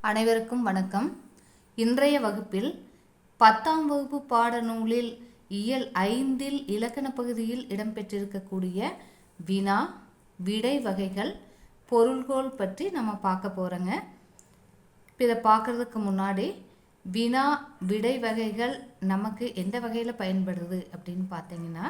அனைவருக்கும் வணக்கம். இன்றைய வகுப்பில் பத்தாம் வகுப்பு பாடநூலில் இயல் ஐந்தில் இலக்கண பகுதியில் இடம்பெற்றிருக்கக்கூடிய வினா விடை வகைகள் பொருள்கோள் பற்றி நம்ம பார்க்க போகிறோங்க இதை பார்க்குறதுக்கு முன்னாடி வினா விடை வகைகள் நமக்கு எந்த வகையில் பயன்படுது அப்படின்னு பார்த்தீங்கன்னா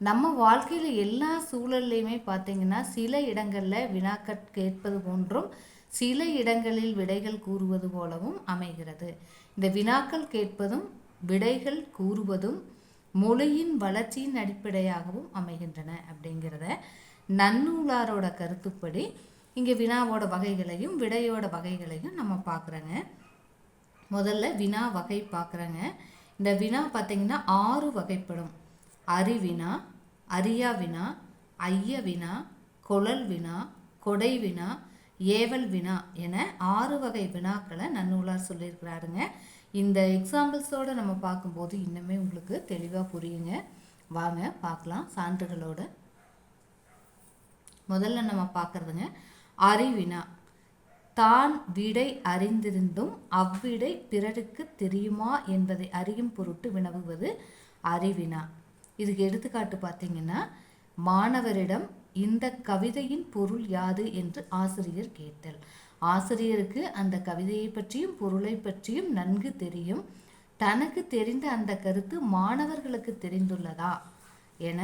நம்ம வாழ்க்கையில் எல்லா சூழல்லையுமே பார்த்தீங்கன்னா சில இடங்களில் வினாக்கள் கேட்பது போன்றும் சில இடங்களில் விடைகள் கூறுவது போலவும் அமைகிறது. இந்த வினாக்கள் கேட்பதும் விடைகள் கூறுவதும் மொழியின் வளர்ச்சியின் அடிப்படையாகவும் அமைகின்றன அப்படிங்கிறத நன்னூலாரோட கருத்துப்படி இங்கே வினாவோட வகைகளையும் விடையோட வகைகளையும் நம்ம பார்க்குறோங்க. முதல்ல வினா வகை பார்க்குறோங்க. இந்த வினா பார்த்திங்கன்னா ஆறு வகைப்படும். அறிவினா அரியா வினா ஐய வினா கொழல் வினா கொடை வினா ஏவல் வினா என ஆறு வகை வினாக்களை நன்னூலார் சொல்லியிருக்கிறாருங்க. இந்த எக்ஸாம்பிள்ஸோடு நம்ம பார்க்கும்போது இன்னுமே உங்களுக்கு தெளிவாக புரியுங்க. வாங்க பார்க்கலாம். சான்றுகளோட. முதல்ல நம்ம பார்க்குறதுங்க. அறிவினா. தான் விடை அறிந்திருந்தும் அவ்விடை பிறருக்கு தெரியுமா என்பதை அறியும் பொருட்டு வினவுவது அறிவினா. இதுக்கு எடுத்துக்காட்டு பார்த்தீங்கன்னா மாணவரிடம் இந்த கவிதையின் பொருள் யாது என்று ஆசிரியர் கேட்டல். ஆசிரியருக்கு அந்த கவிதையை பற்றியும் பொருளை பற்றியும் நன்கு தெரியும். தனக்கு தெரிந்த அந்த கருத்து மாணவர்களுக்கு தெரிந்துள்ளதா என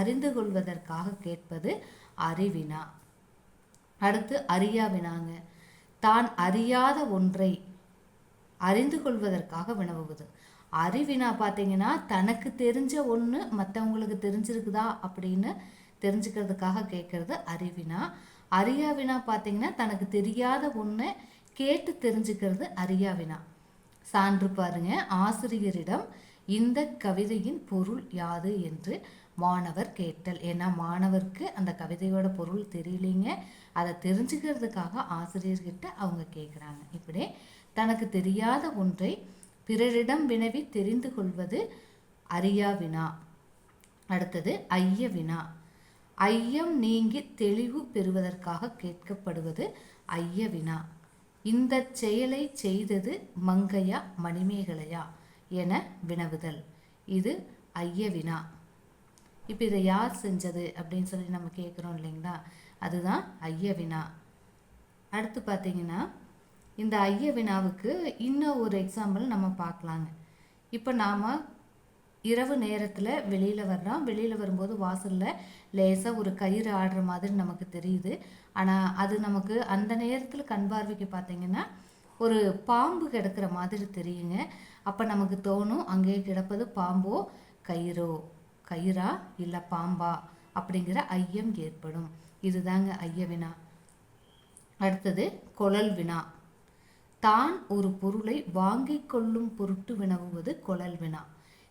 அறிந்து கொள்வதற்காக கேட்பது அறிவினா. அடுத்து அறியா வினாங்க. தான் அறியாத ஒன்றை அறிந்து கொள்வதற்காக வினவுவது. அறிவினா பார்த்தீங்கன்னா தனக்கு தெரிஞ்ச ஒன்று மற்றவங்களுக்கு தெரிஞ்சிருக்குதா அப்படின்னு தெரிஞ்சுக்கிறதுக்காக கேட்கறது அறிவினா அறியாவினா பார்த்தீங்கன்னா தனக்கு தெரியாத ஒன்று கேட்டு தெரிஞ்சுக்கிறது அறியாவினா சான்று பாருங்க. ஆசிரியரிடம் இந்த கவிதையின் பொருள் யாது? என்று மாணவர் கேட்டல். ஏன்னா மாணவருக்கு அந்த கவிதையோட பொருள் தெரியலைங்க. அதை தெரிஞ்சுக்கிறதுக்காக ஆசிரியர்கிட்ட அவங்க கேட்குறாங்க இப்படி தனக்கு தெரியாத ஒன்றை பிறரிடம் வினவி தெரிந்து கொள்வது அறியா வினா அடுத்தது ஐய வினா ஐயம் நீங்கி தெளிவு பெறுவதற்காக கேட்கப்படுவது ஐய வினா இந்த செயலை செய்தது மங்கையா மணிமேகலையா என வினவுதல். இது ஐய வினா இப்போ இதை யார் செஞ்சது அப்படின்னு சொல்லி நம்ம கேட்குறோம் இல்லைங்களா? அதுதான் ஐய வினா அடுத்து பார்த்தீங்கன்னா இந்த ஐய வினாவுக்கு இன்னும் ஒரு எக்ஸாம்பிள் நம்ம பார்க்கலாங்க. இப்போ நாம் இரவு நேரத்தில் வெளியில் வர்றோம் வெளியில் வரும்போது வாசலில் லேசாக ஒரு கயிறு ஆடுற மாதிரி நமக்கு தெரியுது. ஆனால் அது நமக்கு அந்த நேரத்தில் கண் பார்வைக்கு பார்த்தீங்கன்னா ஒரு பாம்பு கிடக்கிற மாதிரி தெரியுங்க. அப்போ நமக்கு தோணும் அங்கே கிடப்பது பாம்போ கயிறோ கயிறா இல்லை பாம்பா அப்படிங்கிற ஐயம் ஏற்படும். இதுதாங்க ஐய வினா. அடுத்தது கொழல் வினா. தான் ஒரு பொருளை வாங்கிக் கொள்ளும் பொருட்டு வினவுவது கொழல் வினா.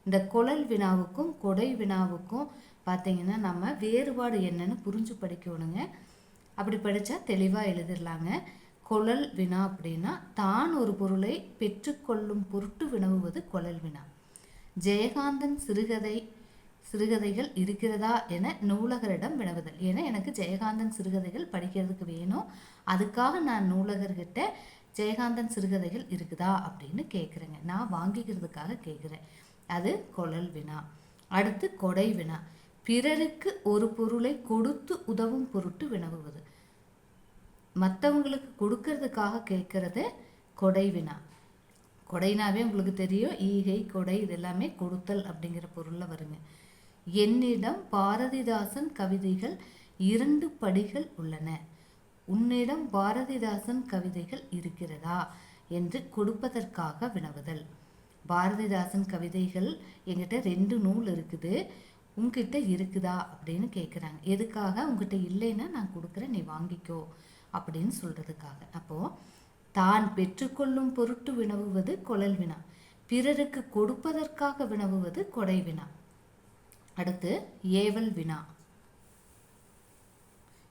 இந்த குழல் வினாவுக்கும் கொடை வினாவுக்கும் பார்த்தீங்கன்னா நம்ம வேறுபாடு என்னன்னு புரிஞ்சு படிக்கணுங்க. அப்படி படித்தா தெளிவாக எழுதிடலாங்க. குழல் வினா அப்படின்னா தான் ஒரு பொருளை பெற்றுக்கொள்ளும் பொருட்டு வினவுவது குழல் வினா. ஜெயகாந்தன் சிறுகதை சிறுகதைகள் இருக்கிறதா என நூலகரிடம் வினவுதல். ஏன்னா எனக்கு ஜெயகாந்தன் சிறுகதைகள் படிக்கிறதுக்கு வேணும். அதுக்காக நான் நூலகர்கிட்ட ஜெயகாந்தன் சிறுகதைகள் இருக்குதா அப்படின்னு கேட்குறேங்க நான் வாங்கிக்கிறதுக்காக கேட்குறேன் அது கொழல் வினா. அடுத்து கொடை வினா. பிறருக்கு ஒரு பொருளை கொடுத்து உதவும் பொருட்டு வினவுவது. மற்றவங்களுக்கு கொடுக்கறதுக்காக கேட்கறது கொடை வினா. கொடைனாவே உங்களுக்கு தெரியும் ஈகை கொடை இதெல்லாமே கொடுத்தல் அப்படிங்கிற பொருளில் வருங்க. என்னிடம் பாரதிதாசன் கவிதைகள் இரண்டு படிகள் உள்ளன. உன்னிடம் பாரதிதாசன் கவிதைகள் இருக்கிறதா? என்று கொடுப்பதற்காக வினவுதல். பாரதிதாசன் கவிதைகள் எங்கிட்ட ரெண்டு நூல் இருக்குது. உங்ககிட்ட இருக்குதா? அப்படின்னு கேட்குறாங்க எதுக்காக? உங்ககிட்ட இல்லைன்னா நான் கொடுக்குறேன் நீ வாங்கிக்கோ அப்படின்னு சொல்கிறதுக்காக அப்போது தான் பெற்றுக்கொள்ளும் பொருட்டு வினவுவது குழல் வினா. பிறருக்கு கொடுப்பதற்காக வினவுவது கொடை வினா. அடுத்து ஏவல் வினா.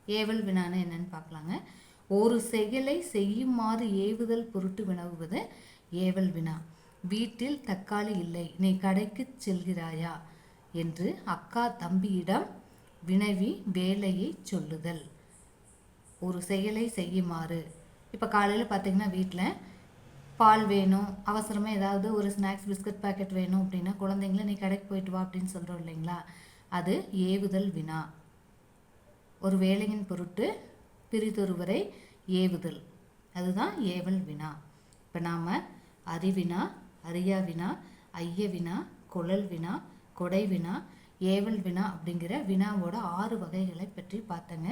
ஏவல் வினான்னு என்னன்னு பார்க்கலாங்க. ஒரு செயலை செய்யுமாறு ஏவுதல் பொருட்டு வினவுவது ஏவல் வினா. வீட்டில் தக்காளி இல்லை நீ கடைக்கு செல்கிறாயா? என்று அக்கா தம்பியிடம் வினவி வேலையை சொல்லுதல். ஒரு செயலை செய்யுமாறு. இப்போ காலையில் பார்த்தீங்கன்னா வீட்டில் பால் வேணும் அவசரமாக ஏதாவது ஒரு ஸ்நாக்ஸ் பிஸ்கட் பாக்கெட் வேணும் அப்படின்னா குழந்தைங்கள நீ கடைக்கு போயிட்டு வா அப்படின்னு சொல்கிறோம் இல்லைங்களா? அது ஏவுதல் வினா. ஒரு வேலையின் பொருட்டு பிரிதொருவரை ஏவுதல். அதுதான் ஏவல் வினா. இப்போ நாம் அறிவினா அரியா வினா ஐய வினா குழல் வினா கொடை வினா ஏவல் வினா அப்படிங்கிற வினாவோட ஆறு வகைகளை பற்றி பார்த்தங்க.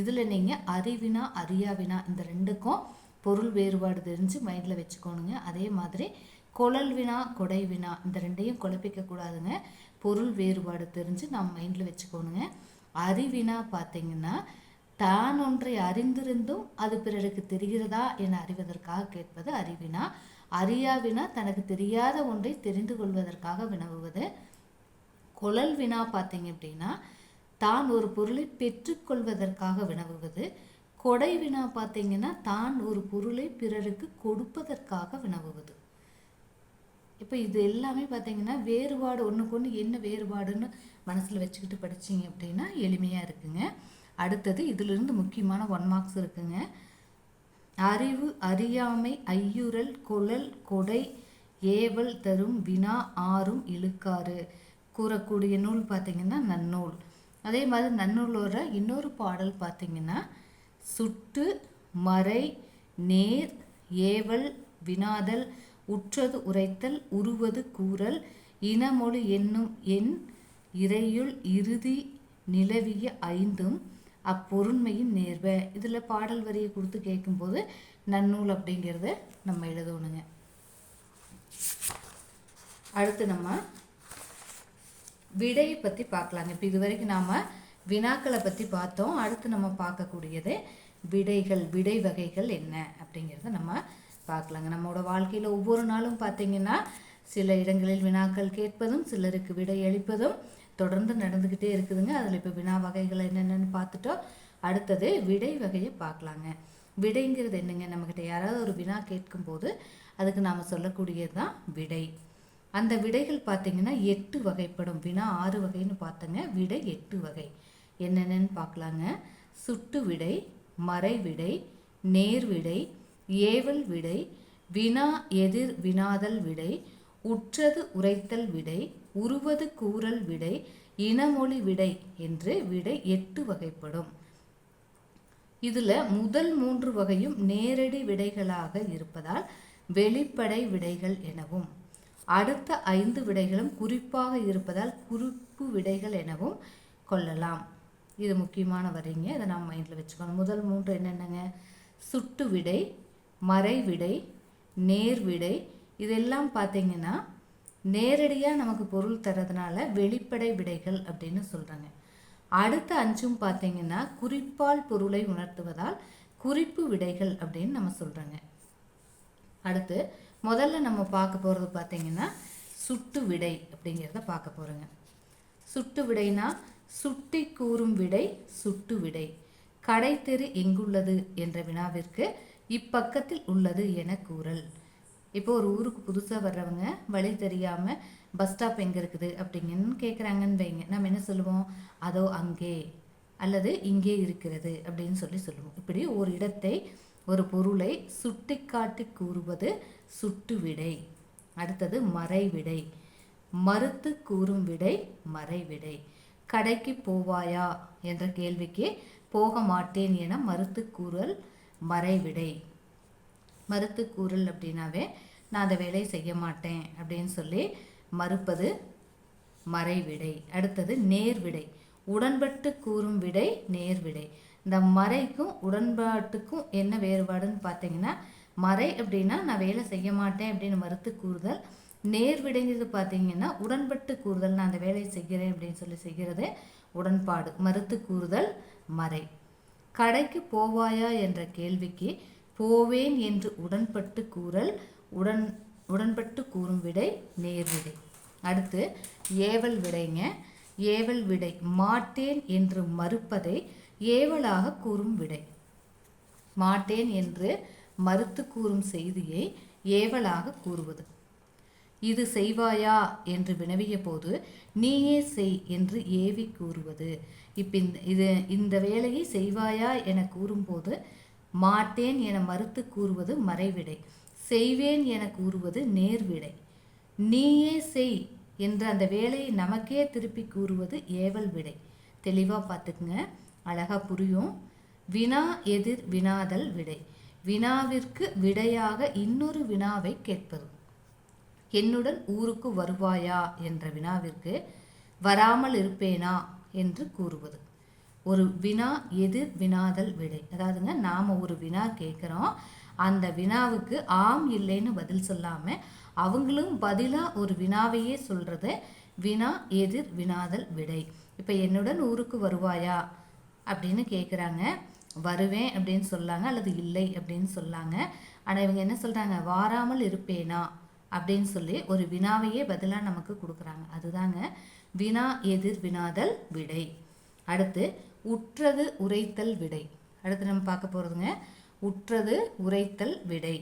இதில் நீங்கள் அறிவினா அரியா வினா இந்த ரெண்டுக்கும் பொருள் வேறுபாடு தெரிஞ்சு மைண்டில் வச்சுக்கோணுங்க. அதே மாதிரி குழல் வினா கொடை வினா இந்த ரெண்டையும் குழப்பிக்க கூடாதுங்க. பொருள் வேறுபாடு தெரிஞ்சு நாம் மைண்டில் வச்சுக்கோணுங்க. அறிவினா பார்த்தீங்கன்னா தான் ஒன்றை அறிந்திருந்தும் அது பிறருக்கு தெரிகிறதா என அறிவதற்காக கேட்பது அறிவினா அறியா வினா தனக்கு தெரியாத ஒன்றை தெரிந்து கொள்வதற்காக வினவுவது. குழல் வினா பார்த்தீங்க அப்படின்னா தான் ஒரு பொருளை பெற்றுக்கொள்வதற்காக வினவுவது. கொடை வினா பார்த்தீங்கன்னா தான் ஒரு பொருளை பிறருக்கு கொடுப்பதற்காக வினவுவது. இப்போ இது எல்லாமே பார்த்தீங்கன்னா வேறுபாடு ஒன்றுக்கு ஒன்று என்ன வேறுபாடுன்னு மனசில் வச்சுக்கிட்டு படிச்சிங்க அப்படின்னா எளிமையாக இருக்குங்க. அடுத்தது இதிலிருந்து முக்கியமான ஒன் மார்க்ஸ் இருக்குங்க. அறிவு அறியாமை ஐயுறல் குழல் கொடை ஏவல் தரும் வினா ஆறும் இழுக்காறு. கூறக்கூடிய நூல் பார்த்திங்கன்னா நன்னூல். அதே மாதிரி நன்னூலோட இன்னொரு பாடல் பார்த்திங்கன்னா சுட்டு மறை நேர் ஏவல் வினாதல் உற்றது உரைத்தல் உருவது கூறல் இனமொழி என்னும் என் இறையுள் இறுதி நிலவிய ஐந்தும் அப்பொருண்மையின் நேர்வ இதில் பாடல் வரியை கொடுத்து கேட்கும்போது நன்னூல் அப்படிங்கிறத நம்ம எழுதணுங்க. அடுத்து நம்ம விடையை பற்றி பார்க்கலாங்க. இப்போ இது வரைக்கும் நாம் வினாக்களை பற்றி பார்த்தோம். அடுத்து நம்ம பார்க்கக்கூடியது விடைகள் விடை வகைகள் என்ன அப்படிங்கிறத நம்ம பார்க்கலாங்க. நம்மளோட வாழ்க்கையில் ஒவ்வொரு நாளும் பார்த்திங்கன்னா சில இடங்களில் வினாக்கள் கேட்பதும் சிலருக்கு விடை அளிப்பதும் தொடர்ந்து நடந்துக்கிட்டே இருக்குதுங்க. அதில் இப்போ வினா வகைகள் என்னென்னு பார்த்துட்டோம். அடுத்தது விடை வகையை பார்க்கலாங்க. விடைங்கிறது என்னங்க? நம்மக்கிட்ட யாராவது ஒரு வினா கேட்கும்போது அதுக்கு நாம் சொல்லக்கூடியது தான் விடை. அந்த விடைகள் பார்த்தீங்கன்னா எட்டு வகைப்படும். வினா ஆறு வகைன்னு பார்த்தங்க. விடை எட்டு வகை. என்னென்னு பார்க்கலாங்க. சுட்டு விடை மறை விடை நேர் விடை ஏவல் விடை வினா எதிர் வினாதல் விடை உற்றது உரைத்தல் விடை உருவது கூறல் விடை இனமொழி விடை என்று விடை எட்டு வகைப்படும். இதில் முதல் மூன்று வகையும் நேரடி விடைகளாக இருப்பதால் வெளிப்படை விடைகள் எனவும் அடுத்த ஐந்து விடைகளும் குறிப்பாக இருப்பதால் குறிப்பு விடைகள் எனவும் கொள்ளலாம். இது முக்கியமான வரிங்க. இதை நம்ம மைண்டில் வச்சுக்கணும். முதல் மூன்று என்னென்னங்க? சுட்டு விடை மறை விடை நேர் விடை இதெல்லாம் பார்த்தீங்கன்னா நேரடியாக நமக்கு பொருள் தரதுனால வெளிப்படை விடைகள் அப்படின்னு சொல்கிறாங்க அடுத்த அஞ்சும் பார்த்தீங்கன்னா குறிப்பால் பொருளை உணர்த்துவதால் குறிப்பு விடைகள் அப்படின்னு நம்ம சொல்கிறோங்க அடுத்து முதல்ல நம்ம பார்க்க போகிறது பார்த்தீங்கன்னா சுட்டு விடை அப்படிங்கிறத பார்க்க போகிறோங்க சுட்டு விடைனா சுட்டி கூறும் விடை சுட்டு விடை. கடை தெரு எங்குள்ளது என்ற வினாவிற்கு இப்பக்கத்தில் உள்ளது என கூறல். இப்போ ஒரு ஊருக்கு புதுசாக வர்றவங்க வழி தெரியாமல் பஸ் ஸ்டாப் எங்கே இருக்குது அப்படிங்கன்னு கேட்குறாங்கன்னு வைங்க. நம்ம என்ன சொல்லுவோம்? அதோ அங்கே அல்லது இங்கே இருக்கிறது அப்படின்னு சொல்லி சொல்லுவோம். இப்படி ஒரு இடத்தை ஒரு பொருளை சுட்டி காட்டி கூறுவது சுட்டு விடை அடுத்தது மறைவிடை. மறுத்து கூறும் விடை மறைவிடை. கடைக்கு போவாயா என்ற கேள்விக்கு போக மாட்டேன் என மறுத்து கூறல் மறைவிடை. மறுத்து கூறல் அப்படின்னாவே நான் அந்த வேலையை செய்ய மாட்டேன் அப்படின்னு சொல்லி மறுப்பது மறைவிடை. அடுத்தது நேர்விடை. உடன்பட்டு கூறும் விடை நேர்விடை. இந்த மறைக்கும் உடன்பாட்டுக்கும் என்ன வேறுபாடுன்னு பார்த்தீங்கன்னா மறை அப்படின்னா நான் வேலை செய்ய மாட்டேன் அப்படின்னு மறுத்து கூறுதல். நேர்விடைங்கிறது பார்த்தீங்கன்னா உடன்பட்டு கூறுதல் நான் அந்த வேலையை செய்கிறேன் அப்படின்னு சொல்லி செய்கிறது உடன்பாடு. மறுத்து கூறுதல் மறை. கடைக்கு போவாயா என்ற கேள்விக்கு போவேன் என்று உடன்பட்டு கூறல் உடன் உடன்பட்டு கூறும் விடை நேர்விடை அடுத்து ஏவல் விடைங்க. ஏவல் விடை மாட்டேன் என்று மறுப்பதை ஏவலாக கூறும் விடை. மாட்டேன் என்று மறுத்து கூறும் செய்தியை ஏவலாக கூறுவது. இது செய்வாயா என்று வினவிய போது நீயே செய் என்று ஏவி கூறுவது. இப்போ இந்த இது இந்த வேலையை செய்வாயா என கூறும்போது மாட்டேன் என மறுத்து கூறுவது மறைவிடை. செய்வேன் என கூறுவது நேர்விடை. நீயே செய் என்ற அந்த வேலையை நமக்கே திருப்பி கூறுவது ஏவல் விடை. தெளிவாக பார்த்துக்குங்க. அழகாக புரியும். வினா எதிர் வினாதல் விடை. வினாவிற்கு விடையாக இன்னொரு வினாவை கேட்பது. என்னுடன் ஊருக்கு வருவாயா என்ற வினாவிற்கு வராமல் இருப்பேனா என்று கூறுவது. ஒரு வினா எதிர் வினாதல் விடை? அதாவதுங்க நாம் ஒரு வினா கேட்குறோம். அந்த வினாவுக்கு ஆம் இல்லைன்னு பதில் சொல்லாமல் அவங்களும் பதிலாக ஒரு வினாவையே சொல்கிறத வினா எதிர் வினாதல் விடை? இப்போ என்னுடன் ஊருக்கு வருவாயா? அப்படின்னு கேட்குறாங்க வருவேன் அப்படின்னு சொல்லாங்க அல்லது இல்லை அப்படின்னு சொல்லாங்க. ஆனால் இவங்க என்ன சொல்கிறாங்க வாராமல் இருப்பேனா? அப்படின்னு சொல்லி ஒரு வினாவையே பதிலாக நமக்கு கொடுக்குறாங்க. அதுதாங்க வினா எதிர் வினாதல் விடை. அடுத்து உற்றது உரைத்தல் விடை. அடுத்து நம்ம பார்க்க போகிறதுங்க உற்றது உரைத்தல் விடை.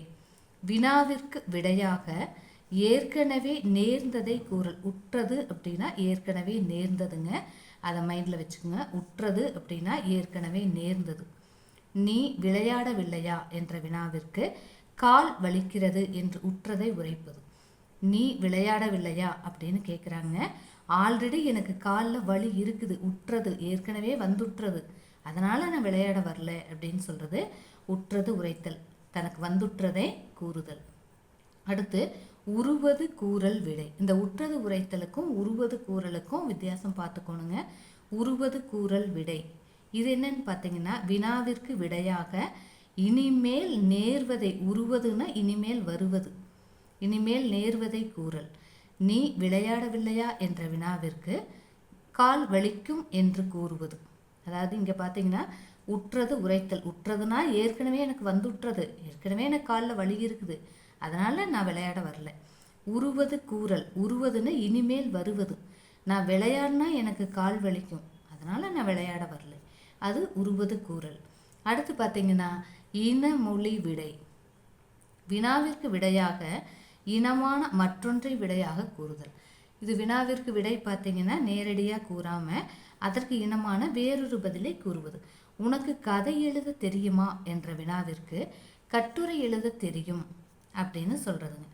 வினாவிற்கு விடையாக ஏற்கனவே நேர்ந்ததை கூறல். உற்றது அப்படின்னா ஏற்கனவே நேர்ந்ததுங்க. அதை மைண்டில் வச்சுக்கோங்க. உற்றது அப்படின்னா ஏற்கனவே நேர்ந்தது. நீ விளையாடவில்லையா என்ற வினாவிற்கு கால் வலிக்கிறது என்று உற்றதை உரைப்பது. நீ விளையாடவில்லையா அப்படின்னு கேட்குறாங்க ஆல்ரெடி எனக்கு காலில் வலி இருக்குது உற்றது ஏற்கனவே வந்துட்டுறது அதனால் நான் விளையாட வரல அப்படின்னு சொல்கிறது உற்றது உரைத்தல். தனக்கு வந்துற்றதை கூறுதல். அடுத்து உருவது கூறல் விடை. இந்த உற்றது உரைத்தலுக்கும் உருவது கூறலுக்கும் வித்தியாசம் பார்த்துக்கோணுங்க. உருவது கூறல் விடை. இது என்னன்னு பார்த்தீங்கன்னா வினாவிற்கு விடையாக இனிமேல் நேர்வதை உருவதுன்னா இனிமேல் வருவது. இனிமேல் நேர்வதை கூறல். நீ விளையாடவில்லையா என்ற வினாவிற்கு கால் வலிக்கும் என்று கூறுவது. அதாவது இங்கே பார்த்தீங்கன்னா உற்றது உரைத்தல். உற்றதுனா ஏற்கனவே எனக்கு வந்து உற்றது ஏற்கனவே எனக்கு காலில் வலி இருக்குது. அதனால் நான் விளையாட வரல. உருவது கூறல். உருவதுன்னு இனிமேல் வருவது. நான் விளையாடினா எனக்கு கால் வலிக்கும். அதனால் நான் விளையாட வரல. அது உருவது கூறல். அடுத்து பார்த்தீங்கன்னா இன மொழி விடை. வினாவிற்கு விடையாக இனமான மற்றொன்றை விடையாக கூறுதல். இது வினாவிற்கு விடை பார்த்தீங்கன்னா நேரடியாக கூறாமல் அதற்கு இனமான வேறொரு பதிலை கூறுவது. உனக்கு கதை எழுத தெரியுமா என்ற வினாவிற்கு கட்டுரை எழுத தெரியும் அப்படின்னு சொல்கிறதுங்க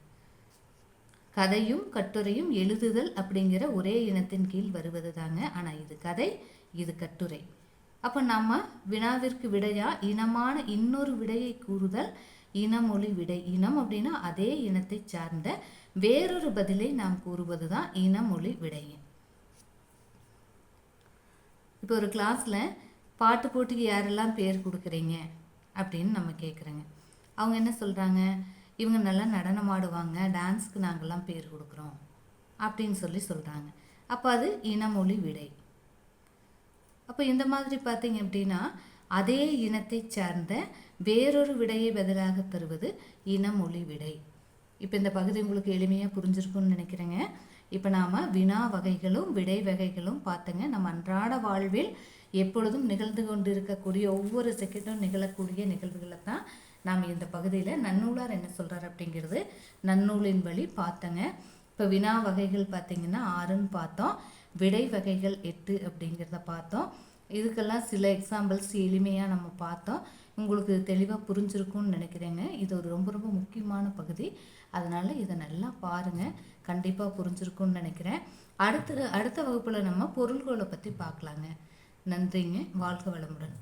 கதையும் கட்டுரையும் எழுதுதல் அப்படிங்கிற ஒரே இனத்தின் கீழ் வருவது தாங்க. ஆனால் இது கதை இது கட்டுரை. அப்போ நம்ம வினாவிற்கு விடையா இனமான இன்னொரு விடையை கூறுதல்? இனமொழி விடை. இனம் அப்படின்னா அதே இனத்தை சார்ந்த வேறொரு பதிலை நாம் கூறுவது தான் இனமொழி விடையின் இப்போ ஒரு கிளாஸில் பாட்டு போட்டிக்கு யாரெல்லாம் பேர் கொடுக்குறீங்க அப்படின்னு நம்ம கேட்குறோங்க அவங்க என்ன சொல்கிறாங்க இவங்க நல்லா நடனம் ஆடுவாங்க டான்ஸ்க்கு நாங்கள்லாம் பேர் கொடுக்குறோம் அப்படின்னு சொல்லி சொல்கிறாங்க அப்போ அது இனமொழி விடை. அப்போ இந்த மாதிரி பார்த்தீங்க அப்படின்னா அதே இனத்தை சார்ந்த வேறொரு விடையை பதிலாக தருவது இனமொழி விடை. இப்போ இந்த பகுதி உங்களுக்கு எளிமையாக புரிஞ்சிருக்கும்னு நினைக்கிறேங்க. இப்போ நாம் வினா வகைகளும் விடை வகைகளும் பார்த்துங்க. நம்ம அன்றாட வாழ்வில் எப்பொழுதும் நிகழ்ந்து கொண்டு இருக்கக்கூடிய ஒவ்வொரு செகண்டும் நிகழக்கூடிய நிகழ்வுகளை தான் நாம் இந்த பகுதியில் நன்னூலார் என்ன சொல்கிறார் அப்படிங்கிறது நன்னூலின் வழி பார்த்தங்க. இப்போ வினா வகைகள் பார்த்திங்கன்னா ஆறுன்னு பார்த்தோம். விடை வகைகள் எட்டு அப்படிங்கிறத பார்த்தோம். இதுக்கெல்லாம் சில எக்ஸாம்பிள்ஸ் எளிமையாக நம்ம பார்த்தோம் உங்களுக்கு தெளிவாக புரிஞ்சிருக்கும்னு நினைக்கிறேங்க. இது ஒரு ரொம்ப ரொம்ப முக்கியமான பகுதி. அதனால் இதை நல்லா பாருங்கள் கண்டிப்பாக புரிஞ்சிருக்கும்னு நினைக்கிறேன். அடுத்த அடுத்த வகுப்பில் நம்ம பொருள்களை பற்றி பார்க்கலாங்க. நன்றிங்க. வாழ்க வளமுடன்.